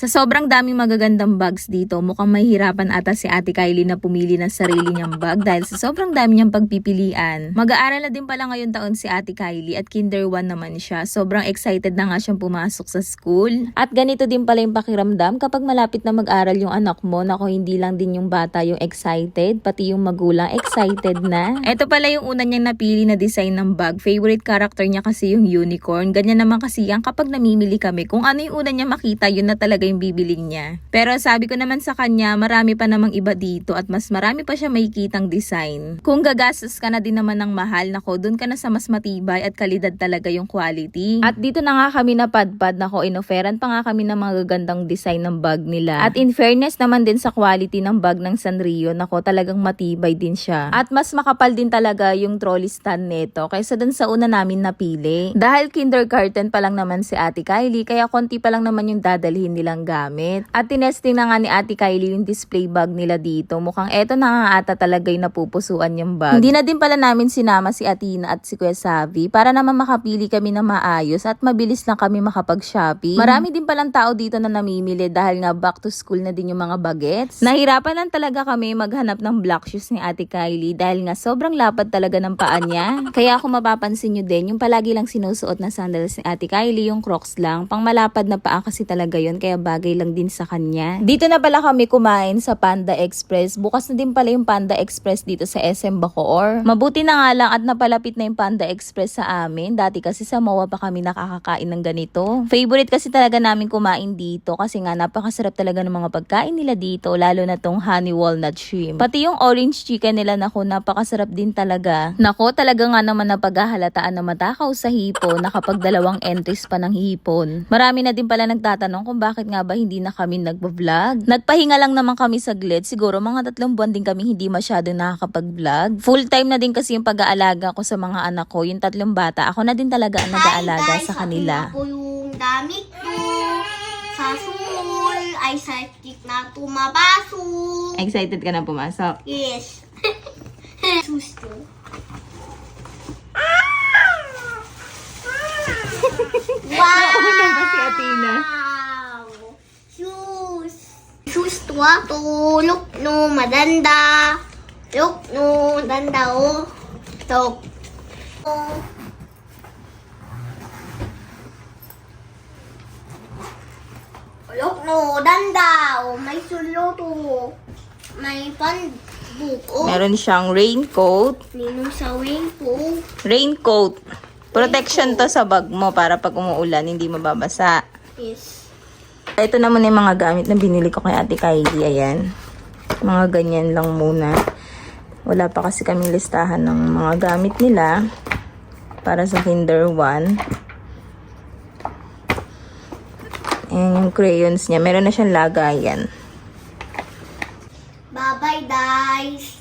Sa sobrang daming magagandang bags dito, mukhang mahihirapan ata si Ate Kylie na pumili ng sarili niyang bag dahil sa sobrang dami niyang pagpipilian. Mag-aaral na din pala ngayon taon si Ate Kylie at kinder 1 naman siya. Sobrang excited na nga siyang pumasok sa school. At ganito din pala yung pakiramdam kapag malapit na mag-aral yung anak mo. Nako, hindi lang din yung bata yung excited, pati yung magulang excited na. Ito pala yung una niyang napili na design ng bag. Favorite character niya kasi yung unicorn. Ganyan naman kasi yan kapag namimili kami. Kung ano yung una niya makita, yun na talaga yung bibiling niya. Pero sabi ko naman sa kanya, marami pa namang iba dito at mas marami pa siya makikitang design. Kung gagastos ka na din naman ng mahal, nako, dun ka na sa mas matibay at kalidad talaga yung quality. At dito na nga kami napadpad, nako, inoferan pa nga kami ng mga gagandang design ng bag nila. At in fairness naman din sa quality ng bag ng Sanrio, nako, talagang matibay din siya. At mas makapal din talaga yung trolley stand nito kaysa dun sa una namin napili. Dahil kindergarten pa lang naman si Ate Kylie, kaya konti pa lang naman yung dadalhin nilang gamit. At tinesting na nga ni Ate Kylie yung display bag nila dito. Mukhang eto na nga ata talaga yung napupusuan yung bag. Hindi na din pala namin sinama si Atina at si Kuya Savi para naman makapili kami na maayos at mabilis lang kami makapag-shopping. Marami din palang tao dito na namimili dahil nga back to school na din yung mga bagets. Nahirapan lang talaga kami maghanap ng black shoes ni Ate Kylie dahil nga sobrang lapad talaga ng paa niya. Kaya kung mapapansin nyo din, yung palagi lang sinusuot na sandals ni Ate Kylie, yung crocs lang, pang malapad na paa kasi talaga yon kaya bagay lang din sa kanya. Dito na pala kami kumain sa Panda Express. Bukas na din pala yung Panda Express dito sa SM Bacoor. Mabuti na nga lang at napalapit na yung Panda Express sa amin. Dati kasi sa MOA pa kami nakakakain ng ganito. Favorite kasi talaga namin kumain dito kasi nga napakasarap talaga ng mga pagkain nila dito, lalo na tong honey walnut shrimp. Pati yung orange chicken nila, nako, napakasarap din talaga. Nako, talaga nga naman napaghahalataan na matakaw sa hipon na dalawang entries pa ng hipon. Marami na din pala nagtatanong kung bakit nga ba hindi na kami nagbo-vlog. Nagpahinga lang naman kami saglit. Siguro mga tatlong buwan din kami hindi masyado nakakapag-vlog. Full time na din kasi yung pag-aalaga ko sa mga anak ko, yung tatlong bata. Ako na din talaga ang nag-aalaga sa kanila. Ako yung damit ko. Sa school, ay psychic na tumabasok. Excited ka na pumasok? Yes. Susto. wow! Nauna ba si Athena? Wow! Shoes. Shoes to ato. Look no madanda. Look no danda oh. Tok. Oh. Look no danda. Oh, may sulo to. May panbook. Oh. Meron siyang raincoat. Ninong sa po. Raincoat. Protection to sa bag mo para pag umuulan, hindi mababasa. Yes. Ito naman yung mga gamit na binili ko kay Ate Kylie. Ayan. Mga ganyan lang muna. Wala pa kasi kami listahan ng mga gamit nila para sa Kinder 1. Ayan yung crayons niya. Meron na siyang lagayan. Bye-bye, guys.